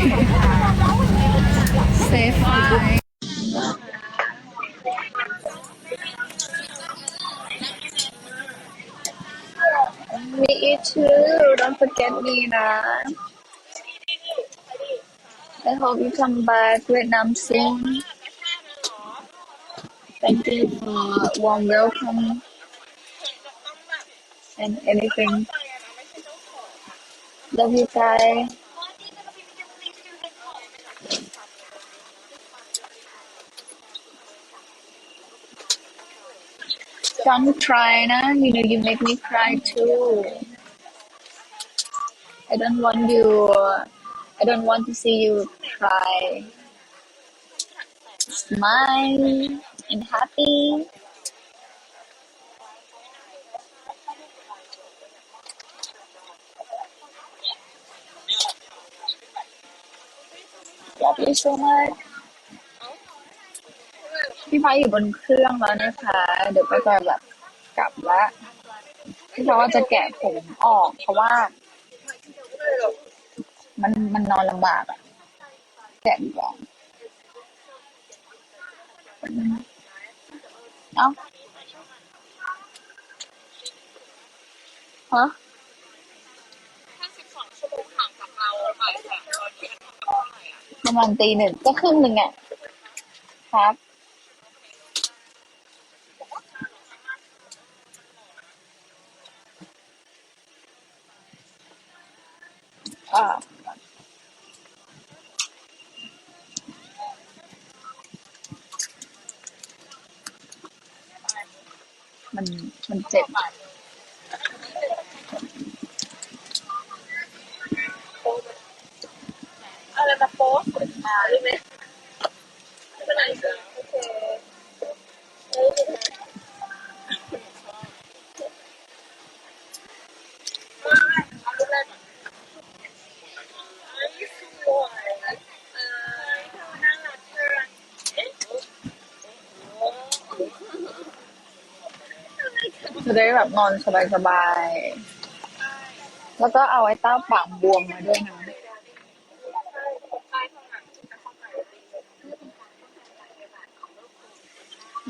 Say hi. Meet you too. Don't forget me, nah. I hope you come back Vietnam soon. Thank you for warm welcome and anything. Love you guys. Don't cry, na. You know you make me cry too. I don't want you. I don't want to see you cry. Smile and happy. Love you so much. พี่ฟ้าอยู่บนเครื่องแล้วนะคะ เดี๋ยวก็จะแบบกลับละพี่ฟ้าว่าจะแกะผมออก เพราะว่า มันมันนอนลำบากอะแกะดีกว่าเอ้าฮะประมาณตีหนึ่งก็ครึ่งหนึ่งอะครับ ภาพ มันมันเจ็บอะไรมาโพสต์มาได้ไหมเป็นไรจ้ะโอเคเอ้ยเอารูปแรกก่อนเอ้ยสวยเอ้ยเธอน่ารักจังเอ๊ะโอ้โห จะได้แบบนอนสบายๆ แล้วก็เอาไอ้เต้าปากบวมมาด้วยนะ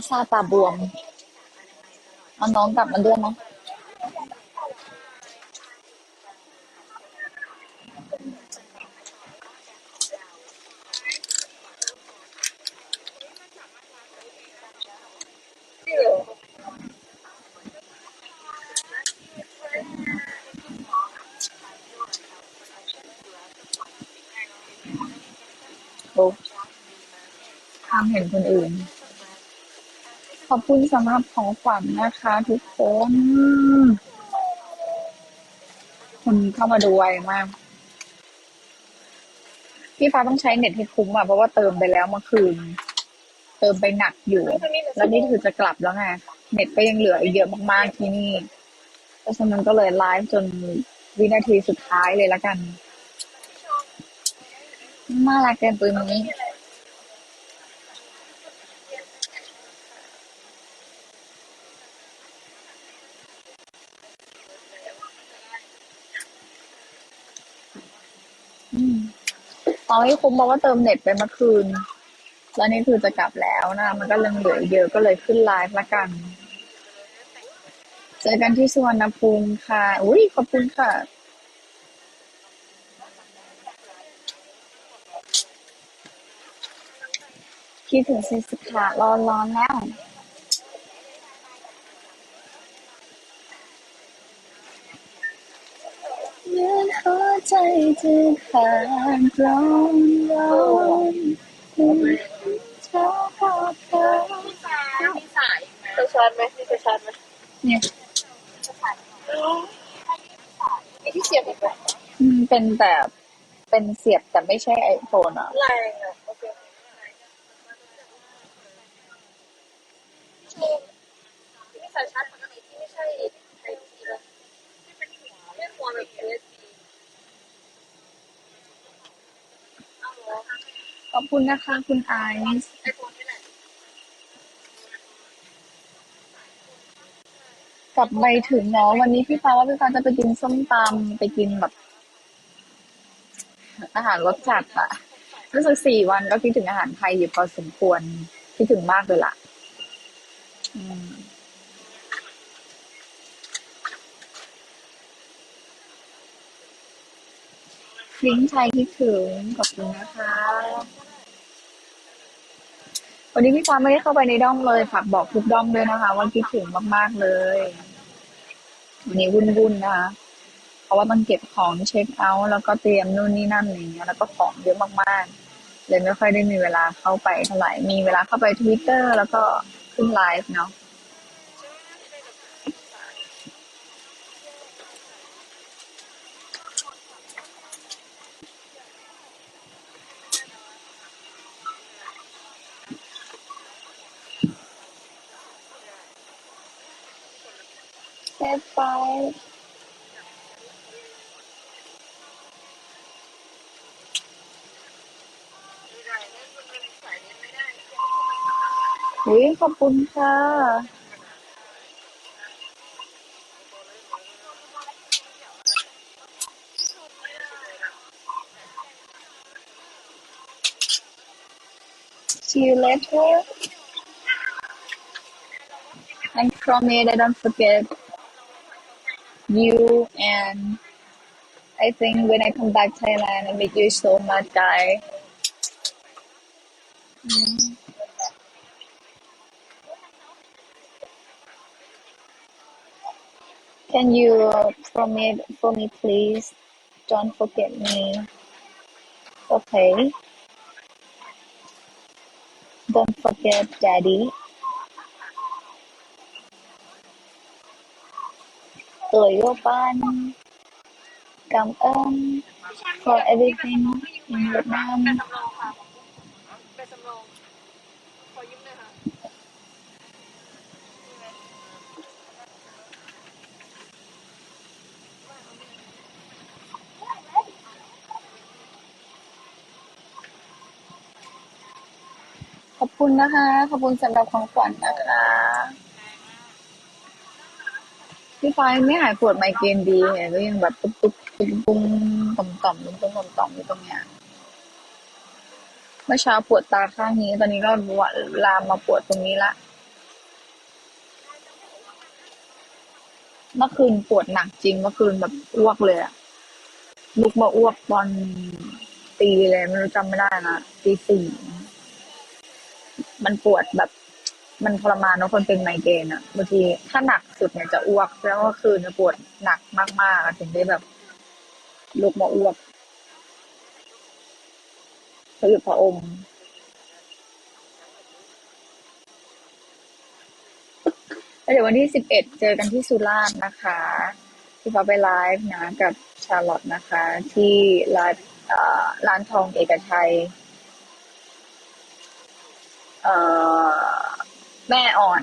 ซาตาบวม เอาน้องกลับมาด้วยมั้ จริงเหรอ โอ้ห้ามเห็นคนอื่น ขอบคุณสำหรับของขวัญนะคะ ทุกคน คนเข้ามาดูไวมาก พี่ฟ้าต้องใช้เน็ตให้คุ้มอะ เพราะว่าเติมไปแล้วเมื่อคืน เติมไปหนักอยู่ แล้วนี่คือจะกลับแล้วไง เน็ตก็ยังเหลืออีกเยอะมากๆที่นี่ เพราะฉะนั้นก็เลยไลฟ์จนวินาทีสุดท้ายเลยละกัน น่ารักเกินปืนนี้อืมเอาให้คุ้มเพราะว่าเติมเน็ตไปเมื่อคืน แล้วนี่คือจะกลับแล้วนะ มันก็ยังเหลือเยอะก็เลยขึ้นไลฟ์ละกัน เจอกันที่สุวรรณภูมิค่ะ อุ้ยขอบคุณค่ะ คิดถึงเซสขารอนร้อนแล้วเมื่อหัวใจเธอขาดร้อนร้อนเธอพอเธอมีสายมีสายเธอชาร์จไหมมีเธอชาร์จไหมเนี่ยมีที่เสียบอีกไหมอืมเป็นแต่เป็นเสียบแต่ไม่ใช่ไอโฟนอะแรงอะ โอเคมีสายชาร์จปกติที่ไม่ใช่ไอทีแล้วไม่ควแบบ USB เอาเหรอขอบคุณนะคะ คุณไอซ์ไอโฟนที่ไหนกลับไปถึงเนาะวันนี้พี่ฟ้าว่าพี่ฟ้าจะไปกินส้มตำไปกินแบบ อาหารรสจัดอะรู้สึกสี่วันก็คิดถึงอาหารไทยอยู่พอสมควรคิดถึงมากเลยล่ะ อืมลิงก์ไทยคิดถึงขอบคุณนะคะ วันนี้พี่ฟ้าไม่ได้เข้าไปในด้อมเลยฝากบอกทุกด้อมด้วยนะคะ ว่าคิดถึงมากๆเลย วันนี้วุ่นๆนะคะเพราะว่าต้องเก็บของเช็คเอาท์แล้วก็เตรียมนู่นนี่นั่นอะไรเงี้ยแล้วก็ของเยอะมากๆ เลยไม่ค่อยได้มีเวลาเข้าไปเท่าไหร่มีเวลาเข้าไปทวิตเตอร์แล้วก็ ขึ้นไลฟ์ อุ้ยขอบคุณค่ะ See you later. And from it, I don't forget you and I think when I come back Thailand, I miss you so much, guy. Mm. Can you promise for me, please? Don't forget me. Okay. Don't forget Daddy. Tuổi yêu ban. Cảm ơn for everything in Việt ขอบคุณนะคะ ขอบคุณสำหรับของขวัญนะคะ พี่ฟ้ายังไม่หายปวดไมเกรนดีเนี่ยก็ยังแบบตุ๊บตุ๊บตุ๊บปุ้งต่อมต่อมตุ้มตุ้มต่อมต่อมอยู่ตรงเนี้ยเมื่อเช้าปวดตาข้างนี้ ตอนนี้ก็ลามมาปวดตรงนี้ละเมื่อคืนปวดหนักจริงเมื่อคืนแบบอ้วกเลยอะลุกมาอ้วกตอนตีเลยไม่รู้จำไม่ได้นะตีสี่ มันปวดแบบ มันทรมานเนอะคนเป็นไมเกรนอะบางทีถ้าหนักสุดเนี่ยจะอ้วกแล้วก็คืนจะปวดหนักมากๆถึงได้แบบลุกมาอ้วกพะอึดพระอมแล้วเดี๋ยววันที่สิบเอ็ดเจอกันที่สุราษฎร์นะคะที่เขาไปไลฟ์นะกับชาร์ลอตนะคะ ที่ร้านอ่อร้านทองเอกชัย เอ่อ แม่อ่อน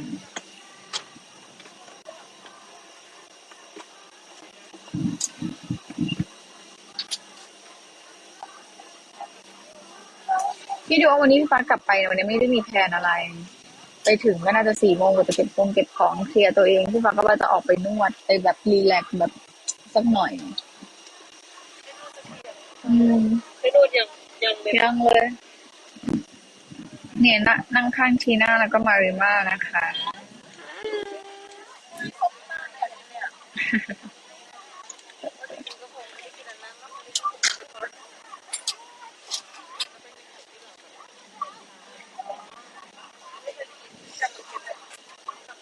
พี่ดูว่าวันนี้พี่ฟ้ากลับไปเนี่ยวันนี้ไม่ได้มีแพลนอะไร ไปถึงก็น่าจะสี่โมงกว่าจะเก็บของเก็บของเคลียร์ตัวเองพี่ฟ้าก็ว่าจะออกไปนวดไปแบบรีแลกซ์แบบสักหน่อย อืมไปดูดยังยังเลยยังเลย เนี่ยนะนั่งข้างทีน่าแล้วก็มาริมานะคะ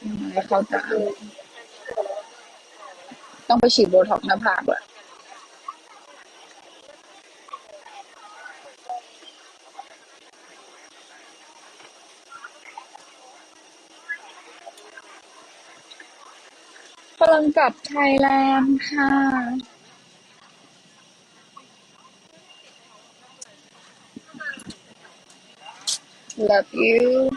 อืมแล้วเขาจะต้องไปฉีดโบท็อกซ์หน้าผากอะำลังกลับไทยแลนด์ค่ะ love you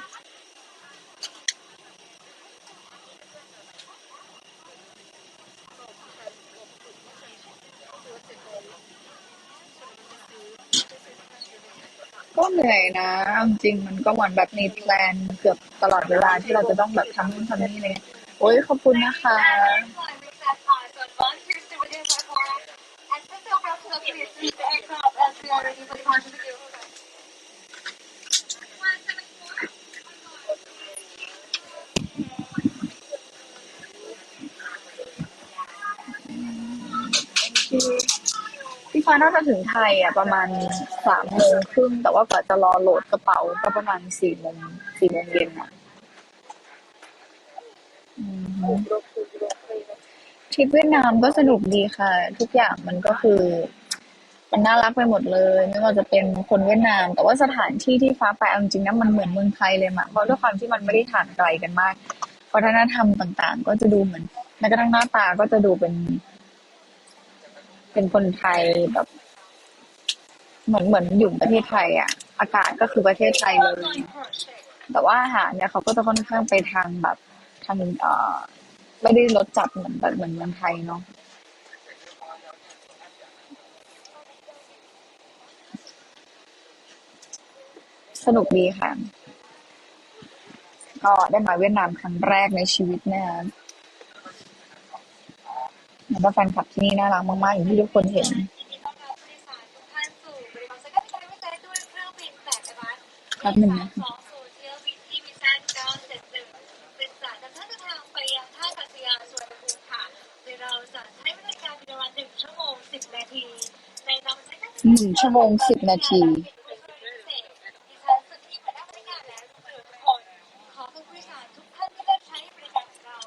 ก็เหนื่อยนะจริงมันก็เหมือนแบบมีแพลนเกือบตลอดเวลาที่เราจะต้องแบบทำนู่นทำนี่เลย โอ้ยขอบคุณนะคะพี่ฟ้าน่าจะถึงไทยอะประมาณสามโมงครึ่งแต่ว่ากว่าจะรอโหลดกระเป๋าก็ประมาณสี่โมงสี่โมงเย็นอะ ริปเวียดนามก็สนุกดีค่ะ ทุกอย่างมันก็คือ มันน่ารักไปหมดเลยไม่ว่าจะเป็นคนเวียดนาม แต่ว่าสถานที่ที่ฟ้าไปเอาจริงๆนะมันเหมือนเมืองไทยเลยมะเพราะด้วยความที่มันไม่ได้ห่างไกลกันมากวัฒนธรรมต่าง ๆ ก็จะดูเหมือนแม้กระทั่งหน้าตาก็จะดูเป็น เป็นคนไทยแบบ เหมือนเหมือนอยู่ประเทศไทยอะ อากาศก็คือประเทศไทยเลย แต่ว่าอาหารเนี่ยเขาก็จะค่อนข้างไปทางแบบทางเอ่อ ไม่ได้รสจัดเหมือนแบบเหมือนเมืองไทยเนาะสนุกดีค่ะ ก็ได้มาเวียดนามครั้งแรกในชีวิตนะคะแล้วก็แฟนคลับที่นี่น่ารักมากๆ อย่างที่ทุกคนเห็น แป๊บหนึ่งนะ หนึ่งชั่วโมงสิบนาที ดิฉันสุดที่เปิดให้บริการแล้วทุกคนขอผู้บริการทุกท่านที่เลือกใช้บริการของเรา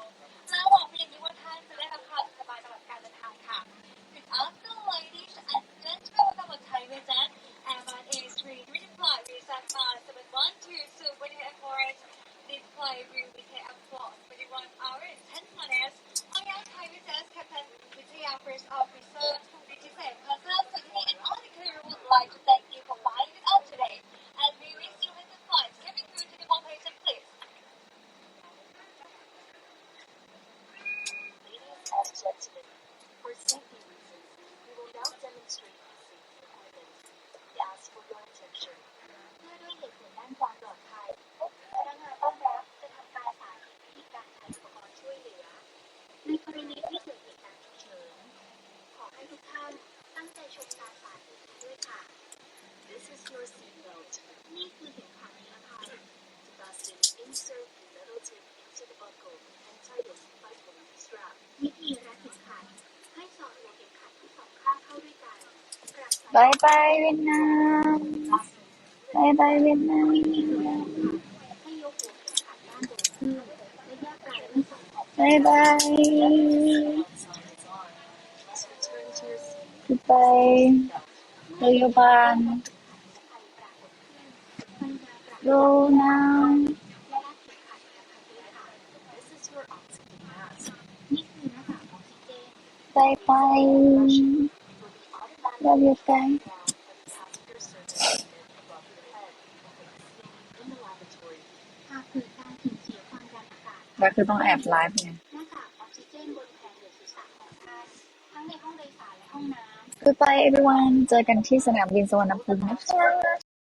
และหวังเป็นอย่างยิ่งว่าท่านจะได้รับความสบายตลอดการเดินทางค่ะ Without the ladies and gentlemen of the Thai Visit, Airline A3 redeploy visa class 712 to Winnie Airport. This flight will be take up for 21 hours 10 minutes. On your Thai Visit, Captain Vitia First Officer, Vitia Plaza, Sydney, and all the crew would like to thank you for flying with us today. And we wish you with the flight. Cabin crew to the one patient, please. Ladies and gentlemen, for safety reasons, we will now demonstrate the safety equipment. We ask for your attention. เพื่อด้วยเหตุผลด้านความปลอดภัยพนักงานต้อนรับจะทำการสาธิตวิธีการใช้อุปกรณ์ช่วยเหลือ ในกรณีที่เกิดเหตุการณ์ฉุกเฉิน ขอให้ทุกท่านตั้งใจชมการสาธิตด้วยค่ะ This is your seatbelt. นี่คือเข็มขัดนิรภัย To fasten, insert the metal tip into the buckle and tie the by pulling the strap. วิธีรัดเข็มขัด ให้สอดหัวเข็มขัดทั้งสองข้างเข้าด้วยกันกลั บายบายเวียดนามบายบายเวียดนามให้ยกหัวเข็มขัดด้านบายบายบาย Please return to your seat. ที่ไปโรงพยาบาลภัยปรายบโรนามและรัดเข็มขัดนิรน่าบายบาย love you, friend. กเกิดการสูญเสียความดันอากาศแล้วคือต้องแอบไลฟ์ไงหน้ากากออกซิเจนบนแผ่นเหนือศีรษะของท่านทั้งในห้องโดยสารและห้องน้ำ Goodbye everyone เจอกันที่สนามบินสุวรรณภูมินะคะ